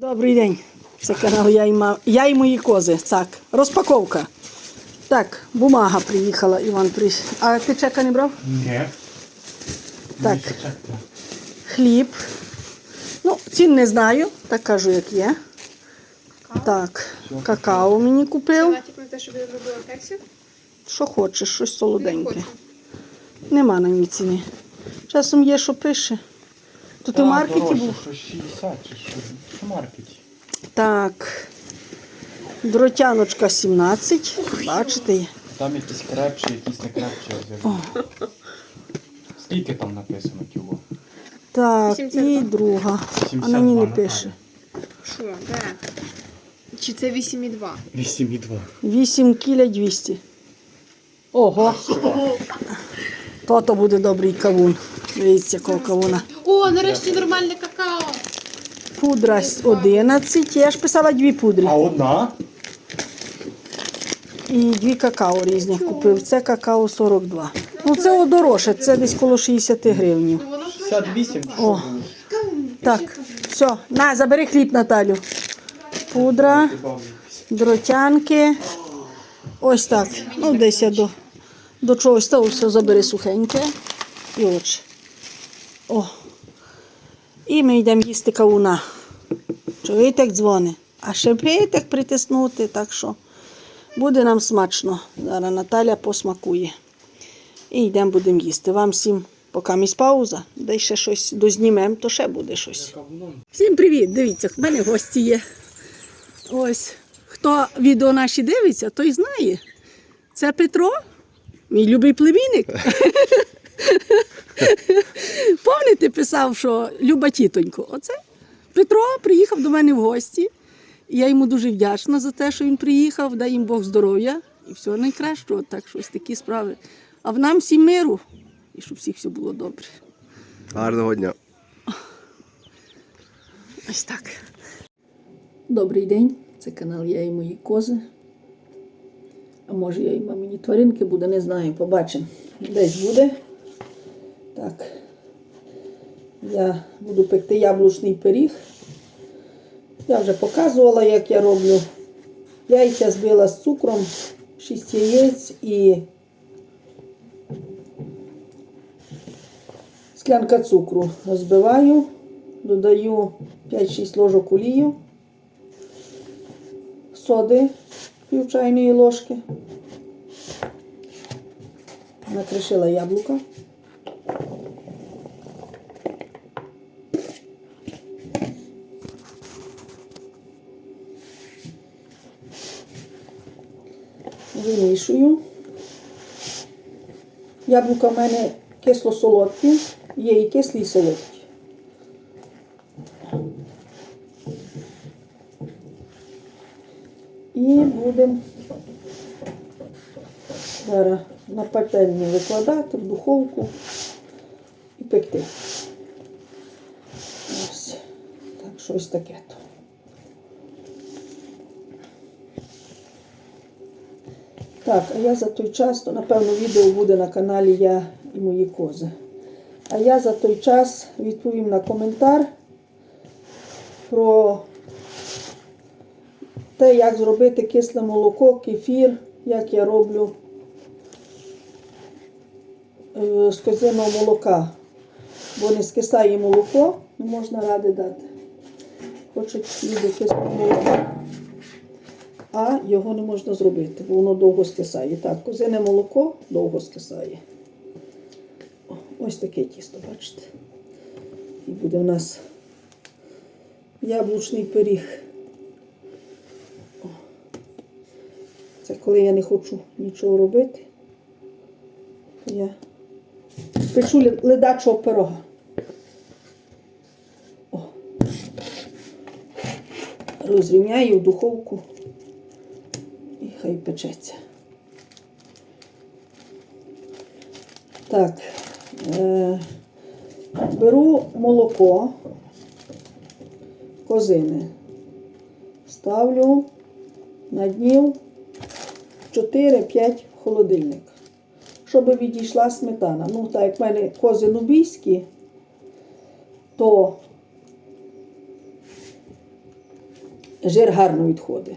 Добрий день. Це канал я і, ма... я і мої кози. Так, розпаковка. Так, бумага приїхала, Іван прийшов. А ти чека не брав? Ні. Так. Хліб. Ну, цін не знаю, так кажу, як є. Так, какао мені купив. Салатик на те, щоб я зробила кексів? Що хочеш, щось солоденьке. Нема на ній ціни. Часом є, що пише. Тут і в маркеті був. Що 60 чи що? Що в маркеті? Так. Дротяночка 17. Бачите? Там якісь крепші, якісь не крепші. Скільки там написано кіло? Так, 82. і друга. А 72 на ній не пише. Що, де? Чи це 8,2? 8,2. 8 кіля 200. Ого. То-то буде добрий кавун. Дивіться, якого кавуна. О, нарешті нормальне какао. Пудра 11. Я ж писала дві пудри. А одна? І дві какао різних купив. Це какао 42. Ну це дорожче, це десь коло 60 гривень. Ну, 68. О. Так, все, на, забери хліб, Наталю. Пудра, дротянки. Ось так. Ну, десь я до, до чогось того все забери сухеньке. І очі. О. І ми йдемо їсти кавуна. Чуєте, як дзвони? А ще як притиснути, так що буде нам смачно. Зараз Наталя посмакує. І йдемо будемо їсти. Вам всім поки місь пауза, де ще щось дознімемо, то ще буде щось. Всім привіт! Дивіться, в мене гості є. Ось. Хто відео наші дивиться, той знає. Це Петро, мій любий племінник. Помните, писав, що Люба тітонько. Оце Петро приїхав до мене в гості. І я йому дуже вдячна за те, що він приїхав, дай їм Бог здоров'я і всього найкращого. Так що ось такі справи. А в нам всім миру, і щоб всіх все було добре. Гарного дня. Ось так. Добрий день. Це канал Я і мої кози. А може я і мамині тваринки буде, не знаю, побачимо. Десь буде. Так. Я буду пекти яблучний пиріг. Я вже показувала, як я роблю. Яйця збила з цукром, 6 яєць і склянка цукру. Збиваю, додаю 5-6 ложок олію, соди пів чайної ложки. Накришила яблука. Вимішую. Яблука в мене кисло-солодкі, є і кислі і солодкі. І будемо зараз на пательню викладати в духовку і пекти. Ось. Так, щось таке то. Так, а я за той час, то напевно відео буде на каналі Я і мої кози. А я за той час відповім на коментар про те, як зробити кисле молоко, кефір, як я роблю е, з козиного молока. Бо не скисає молоко, можна ради дати. Хочуть люди кисле молоко. А його не можна зробити, бо воно довго скисає. Так, козине молоко довго скисає. Ось таке тісто, бачите. І буде у нас яблучний пиріг. Це коли я не хочу нічого робити, я печу ледачого пирога. Розрівняю в духовку хай печеться. Так, е, беру молоко козини, ставлю на днів 4-5 в холодильник, щоб відійшла сметана. Ну, так як в мене кози нубійські, то жир гарно відходить.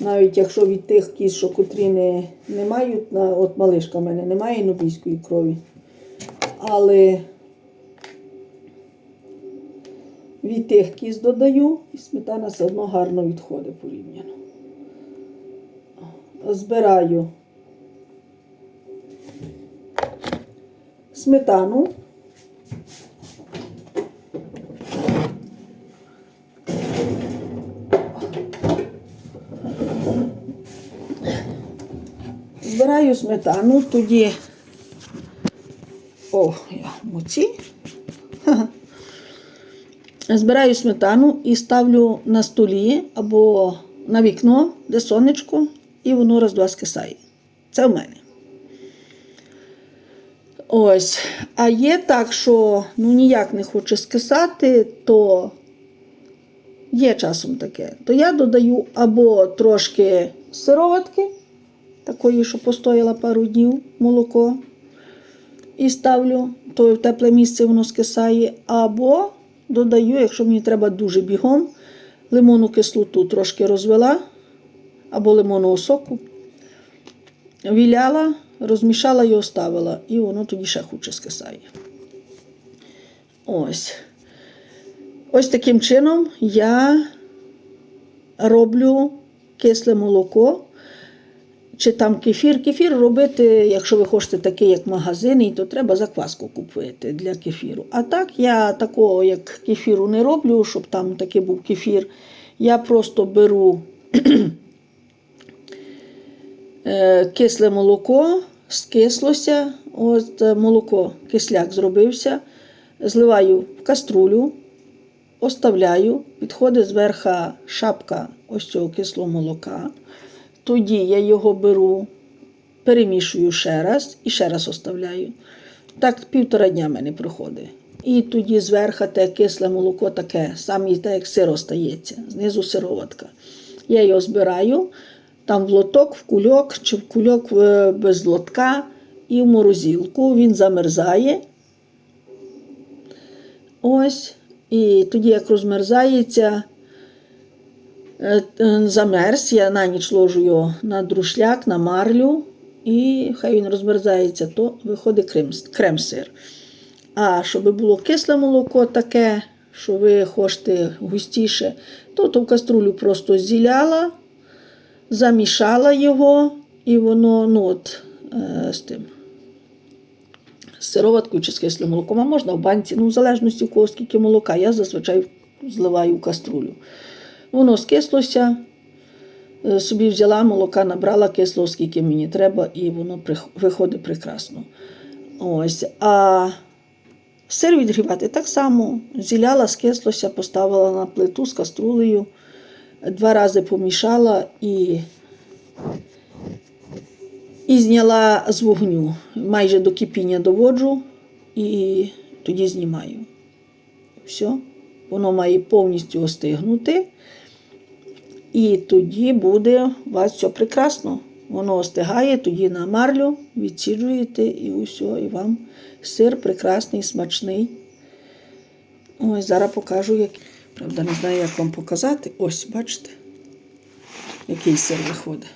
Навіть якщо від тих кісток, котрі не, не мають, от малишка в мене немає нубійської крові. Але від тих кіст додаю, і сметана все одно гарно відходить порівняно. Збираю сметану. Збираю сметану, тоді. О, я муці. Збираю сметану і ставлю на столі або на вікно, де сонечко, і воно раз-два скисає. Це в мене. Ось. А є так, що ну, ніяк не хоче скисати, то є часом таке. То я додаю або трошки сироватки, такої, що постояла пару днів молоко, і ставлю, то в тепле місце воно скисає, або додаю, якщо мені треба дуже бігом, лимонну кислоту трошки розвела, або лимонного соку, віляла, розмішала і оставила, і воно тоді ще хуче скисає. Ось. Ось таким чином я роблю кисле молоко. Чи там кефір. Кефір робити, якщо ви хочете такий, як магазинний, то треба закваску купити для кефіру. А так я такого, як кефіру, не роблю, щоб там такий був кефір. Я просто беру е, кисле молоко, скислося, от е, молоко, кисляк зробився, зливаю в каструлю, оставляю, підходить зверху шапка ось цього кислого молока. Тоді я його беру, перемішую ще раз і ще раз оставляю. Так півтора дня мене проходить. І тоді зверху те кисле молоко таке, саме так як сир остається, знизу сироватка. Я його збираю там в лоток, в кульок чи в кульок е, без лотка і в морозилку. Він замерзає. Ось. І тоді, як розмерзається, замерз, я на ніч ложу його на друшляк, на марлю, і хай він розмерзається, то виходить крем, крем-сир. А щоб було кисле молоко таке, що ви хочете густіше, то, в каструлю просто зіляла, замішала його, і воно ну от, е, з тим. З сироваткою чи з кислим молоком, а можна в банці, ну, в залежності у кого скільки молока, я зазвичай зливаю в каструлю. Воно скислося, е, собі взяла молока, набрала кисло, скільки мені треба, і воно виходить прекрасно. Ось. А сир відгрівати так само. Зіляла, скислося, поставила на плиту з каструлею, два рази помішала і, і зняла з вогню. Майже до кипіння доводжу і тоді знімаю. Все. Воно має повністю остигнути. І тоді буде у вас все прекрасно. Воно остигає, тоді на марлю відсіджуєте і усе, і вам сир прекрасний, смачний. Ось зараз покажу, як. Правда, не знаю, як вам показати. Ось, бачите, який сир виходить.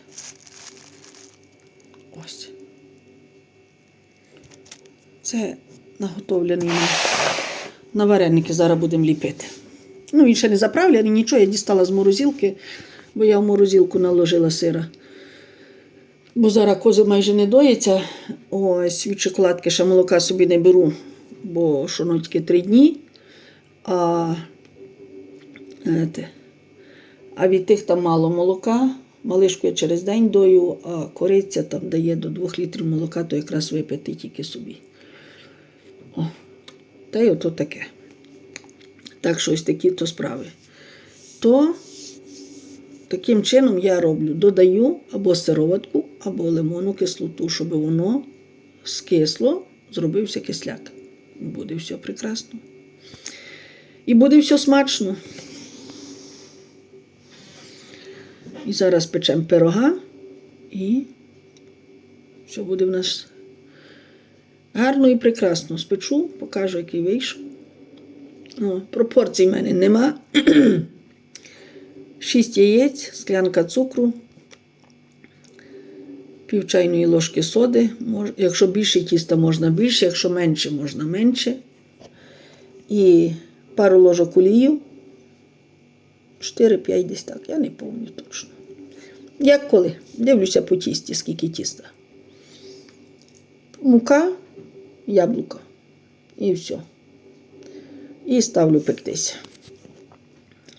Ось. Це наготовлений на, вареники. Зараз будемо ліпити. Ну, він ще не заправлений, нічого, я дістала з морозилки, бо я в морозилку наложила сира. Бо зараз кози майже не доїться. Ось від шоколадки ще молока собі не беру, бо тільки три дні. А, е, те, а від тих там мало молока. Малишку я через день дою, а кориця там дає до 2 літрів молока, то якраз випити тільки собі. О, та й ото таке. Так що ось такі то справи. То таким чином я роблю, додаю або сироватку, або лимонну кислоту, щоб воно скисло, зробився кисляк. Буде все прекрасно. І буде все смачно. І зараз печемо пирога і все буде в нас гарно і прекрасно. Спечу, покажу, який вийшов. О, пропорцій в мене нема. 6 яєць, склянка цукру, пів чайної ложки соди. Якщо більше тіста, можна більше, якщо менше, можна менше. І пару ложок олію. 4-5 десь так, я не пам'ятаю точно. Як коли? Дивлюся по тісті, скільки тіста. Мука, яблуко. І все. І ставлю пектися.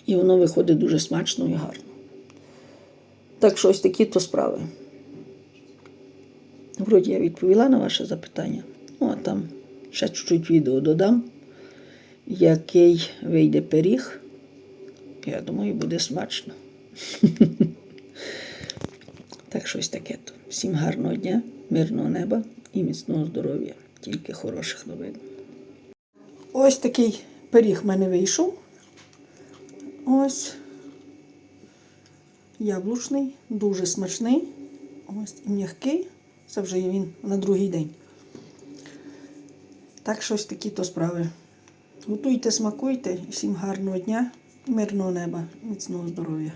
І воно виходить дуже смачно і гарно. Так що ось такі то справи. Вроді я відповіла на ваше запитання. Ну, а там ще чуть-чуть відео додам, який вийде пиріг. Я думаю, буде смачно. Так щось таке то. Всім гарного дня, мирного неба і міцного здоров'я. Тільки хороших новин. Ось такий пиріг в мене вийшов. Ось. Яблучний, дуже смачний. Ось і м'який. Це вже він на другий день. Так щось такі то справи. Готуйте, смакуйте. Всім гарного дня, мирного неба, міцного здоров'я.